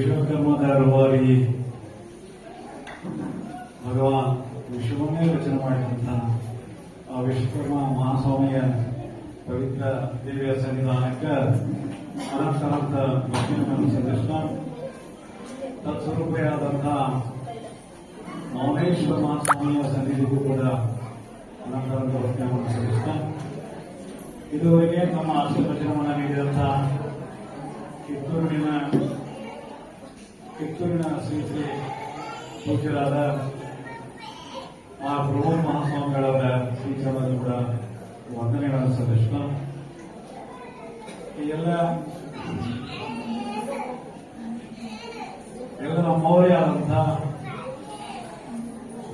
ವಿಶ್ವಕರ್ಮದ ರೂವಾರಿ ಭಗವಾನ್ ವಿಶ್ವವನ್ನೇ ರಚನೆ ಮಾಡಿದಂತ ಆ ವಿಶ್ವಕರ್ಮ ಮಹಾಸ್ವಾಮಿಯ ಪವಿತ್ರ ದೇವಿಯ ಸನ್ನಿಧಾನಕ್ಕೆ ಅನಂತರಂತ ಭಕ್ತಿಯನ್ನು ಸದಸ್ಯ ತತ್ಸ್ವರೂಪಿಯಾದಂಥ ಮೌನೇಶ್ವರ ಮಹಾಸ್ವಾಮಿಯ ಸನ್ನಿಧಿಗೂ ಕೂಡ ಅನಂತರಂತ ಭಕ್ತಿಯನ್ನು ಸಂದರ್ಶನ. ಇದುವರೆಗೆ ನಮ್ಮ ಆಶೀರ್ವಚನವನ್ನು ನೀಡಿದಂಥ ಕಿತ್ತೂರಿನ ಕಿತ್ತೂರಿನ ಶ್ರೀ ಶ್ರೀ ಪೂಜ್ಯರಾದ ಆ ಪ್ರಭು ಮಹಾಸ್ವಾಮಿಗಳವರ ಶ್ರೀಚರಣದಲ್ಲಿ ಕೂಡ ವಂದನೆಗಳನ್ನು ಸಲ್ಲಿಸ್ತಾ ಎಲ್ಲ ಎಲ್ಲ ನಮ್ಮವರೇ ಆದಂತಹ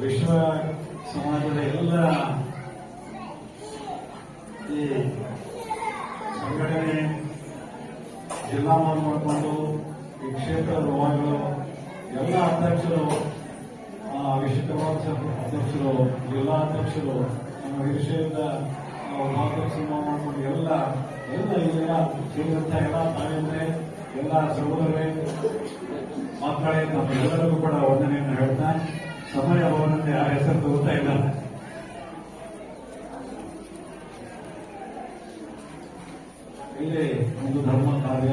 ವಿಶ್ವ ಸಮಾಜದ ಎಲ್ಲ ಈ ಸಂಘಟನೆ ಜಿಲ್ಲಾ ಮಾಡಿಕೊಂಡು ಈ ಕ್ಷೇತ್ರದ ವಾರ್ಡ್ಗಳು ಎಲ್ಲ ಅಧ್ಯಕ್ಷರು, ಆ ವಿಶ್ವಕರ್ಮಾಧ್ಯಕ್ಷ ಅಧ್ಯಕ್ಷರು, ಜಿಲ್ಲಾ ಅಧ್ಯಕ್ಷರು, ನಮ್ಮ ವಿಷಯದ ಉಪಾಧ್ಯಕ್ಷರು ಮಾಡಿಕೊಂಡು ಎಲ್ಲ ಎಲ್ಲ ಇಲ್ಲಿನ ಸೇರಿದಂಥ ಎಲ್ಲ ತಾಯಂದ್ರೆ, ಎಲ್ಲ ಸಹೋದರೇ ಮಾತಾಡಿ ನಮ್ಮ ಎಲ್ಲರಿಗೂ ಕೂಡ ವಂದನೆಯನ್ನು ಹೇಳ್ತಾ ಸಮಯ ಅವನಂತೆ ಆ ಹೆಸರು ತಗೋತಾ ಇಲ್ಲ ಇಲ್ಲಿ ಒಂದು ಧರ್ಮ ಕಾರ್ಯ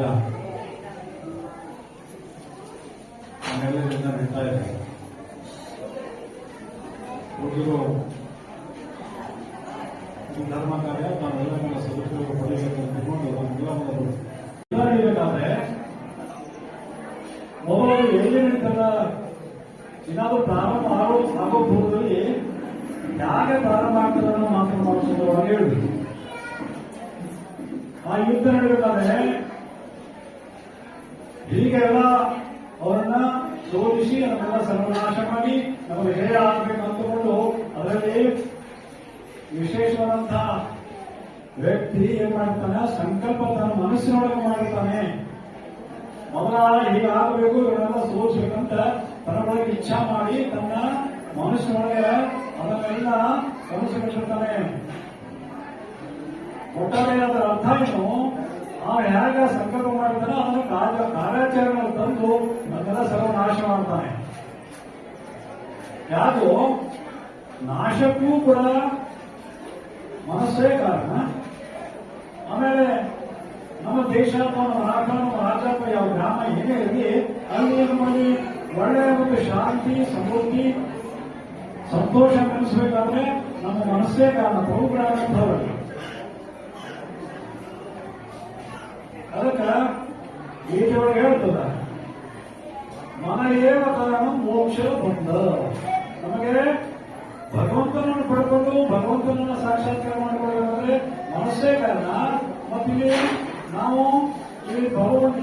ನಮ್ಮೆಲ್ಲರಿಂದ ನಡೀತಾ ಇದೆ. ಹುಡುಗರು ಧರ್ಮ ಕಾರ್ಯ ನಾವೆಲ್ಲರ ಸದುಪಯೋಗ ಪಡೆಯಬೇಕು ಅಂದ್ಕೊಂಡು ನಮ್ಮೆಲ್ಲ ಮೊದಲು ಎಲ್ಲ ನಡೀತದ ಏನಾದರೂ ಪ್ರಾರಂಭ ಆಗೋ ಆಗೋ ಪೂರ್ವದಲ್ಲಿ ಪ್ರಾರಂಭ ಆಗ್ತದೆ ಅನ್ನೋ ಮಾತನ್ನು ನಾವು ಸುಂದರವಾಗಿ ಹೇಳ್ಬೇಕು ಆ ಯುದ್ಧ ನಡೀಬೇಕಾದ್ರೆ ಸೋಲಿಸಿ ನಮ್ಮೆಲ್ಲ ಸರ್ವನಾಶ ಮಾಡಿ ನಾವು ಜಯ ಆಗಬೇಕು ಅಂತಕೊಂಡು ಅದರಲ್ಲಿ ವಿಶೇಷವಾದಂತಹ ವ್ಯಕ್ತಿ ಏನ್ ಮಾಡ್ತಾನೆ? ಸಂಕಲ್ಪ ತನ್ನ ಮನಸ್ಸಿನೊಳಗೆ ಮಾಡುತ್ತಾನೆ ಮೊದಲ ಹೀಗಾಗಬೇಕು ಇವರೆಲ್ಲ ಸೋಲಿಸಬೇಕಂತ ತನ್ನೊಳಗೆ ಇಚ್ಛಾ ಮಾಡಿ ತನ್ನ ಮನಸ್ಸಿನೊಳಗೆ ಅದನ್ನೆಲ್ಲ ಕನಸುಗಳಿರ್ತಾನೆ ಒಟ್ಟಾರೆ ಅದರ ಅರ್ಥ ಏನು? ಆ ಯಾರ ಸಂಕಲ್ಪ ಮಾಡ್ತಾನೋ ಅವನು ಕಾರ್ಯ ಕಾರ್ಯಾಚರಣೆ ತಂದು ನನ್ನೆಲ್ಲ ಸರ್ವನಾಶ ಮಾಡ್ತಾನೆ. ಯಾರು ನಾಶಕ್ಕೂ ಕೂಡ ಮನಸ್ಸೇ ಕಾರಣ. ಆಮೇಲೆ ನಮ್ಮ ದೇಶ ನಮ್ಮ ರಾಷ್ಟ್ರ ನಮ್ಮ ರಾಜ್ಯ ಯಾವ ಗ್ರಾಮ ಏನೇ ಇರಲಿ, ಅಲ್ಲಿ ಏನು ಮಾಡಿ ಒಳ್ಳೆಯ ಒಂದು ಶಾಂತಿ, ಸಮೃದ್ಧಿ, ಸಂತೋಷ ನೆನೆಸಬೇಕಾದ್ರೆ ನಮ್ಮ ಮನಸ್ಸೇ ಕಾರಣ. ಪ್ರಭುಗಳಾದಂಥವ್ರು. ಅದಕ್ಕೆ ಗೀತೆಯೊಳಗೆ ಹೇಳ್ತದ ಮನೆಯೇವ ಕಾರಣ ಮೋಕ್ಷ ಬಂದ. ನಮಗೆ ಭಗವಂತನನ್ನು ಪಡ್ಕೊಂಡು ಭಗವಂತನನ್ನ ಸಾಕ್ಷಾತ್ಕಾರ ಮಾಡಿಕೊಳ್ಳಬೇಕಂದ್ರೆ ಮನಸ್ಸೇ ಕಾರಣ. ಮತ್ತಿಲ್ಲಿ ನಾವು ಈ ಭಗವಂತ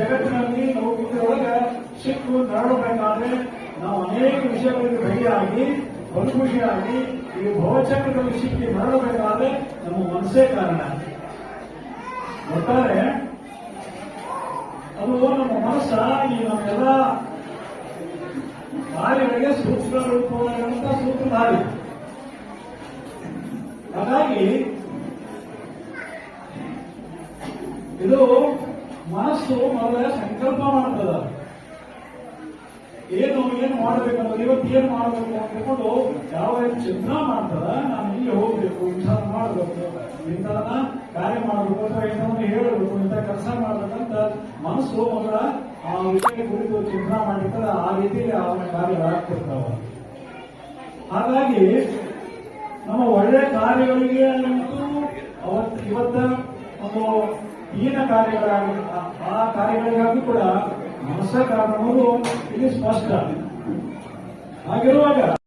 ಜಗತ್ತಿನಲ್ಲಿ ನಾವು ಇದರೊಳಗೆ ಸಿಕ್ಕು ನರಳಬೇಕಾದ್ರೆ ನಾವು ಅನೇಕ ವಿಷಯಗಳಿಗೆ ಬಗೆಯಾಗಿ ಬಲುಖುಷಿಯಾಗಿ ಈ ಭವಚಕ್ರದಲ್ಲಿ ಸಿಕ್ಕಿ ನರಳಬೇಕಾದ್ರೆ ನಮ್ಮ ಮನಸ್ಸೇ ಕಾರಣ. ಒಟ್ಟಾರೆ ಅದು ನಮ್ಮ ಮನಸ್ಸ ಈ ನಮ್ಮೆಲ್ಲ ಕಾರ್ಯಗಳಿಗೆ ಸೂಕ್ಷ್ಮ ರೂಪವಾಗಿರುವಂತಹ ಸೂತ್ರಧಾರಿ ಹಾಗಾಗಿ ಇದು ಮನಸ್ಸು ಮೊದಲ ಸಂಕಲ್ಪ ಮಾಡ್ತದ. ಏನು ಏನು ಮಾಡಬೇಕಂದ್ರೆ ಇವತ್ತು ಏನು ಮಾಡಬೇಕು ಅಂತ ತಿಳ್ಕೊಂಡು ಯಾವ ಚಿತ್ರ ಮಾಡ್ತದ, ನಾನು ಇಲ್ಲಿ ಹೋಗ್ಬೇಕು ಇಂಥ ಮಾಡಬೇಕು ಇಂಥ ಕಾರ್ಯ ಮಾಡಬೇಕು ಅಥವಾ ಇಂಥವನ್ನು ಹೇಳಬೇಕು ಇಂಥ ಕೆಲಸ ಮಾಡ್ಬೇಕಂತ ಮನಸ್ಸು ಮೊದಲ ಆ ವಿಷಯ ಕುರಿತು ಚಿಂತನೆ ಮಾಡಿರ್ತಾರೆ ಆ ರೀತಿಯಲ್ಲಿ ಅವನ ಕಾರ್ಯಗಳಾಗ್ತಿರ್ತಾವ ಹಾಗಾಗಿ, ನಮ್ಮ ಒಳ್ಳೆ ಕಾರ್ಯಗಳಿಗೆ ಅಂತೂ ಅವತ್ತು, ಇವತ್ತ ಒಂದು ಹೀನ ಕಾರ್ಯಗಳಾಗಿ ಆ- ಆ ಕಾರ್ಯಗಳಿಗಾಗಿ ಕೂಡ ಮನಸ್ಸ ಕಾರಣ ಇಲ್ಲಿ ಸ್ಪಷ್ಟ. ಹಾಗಿರುವಾಗ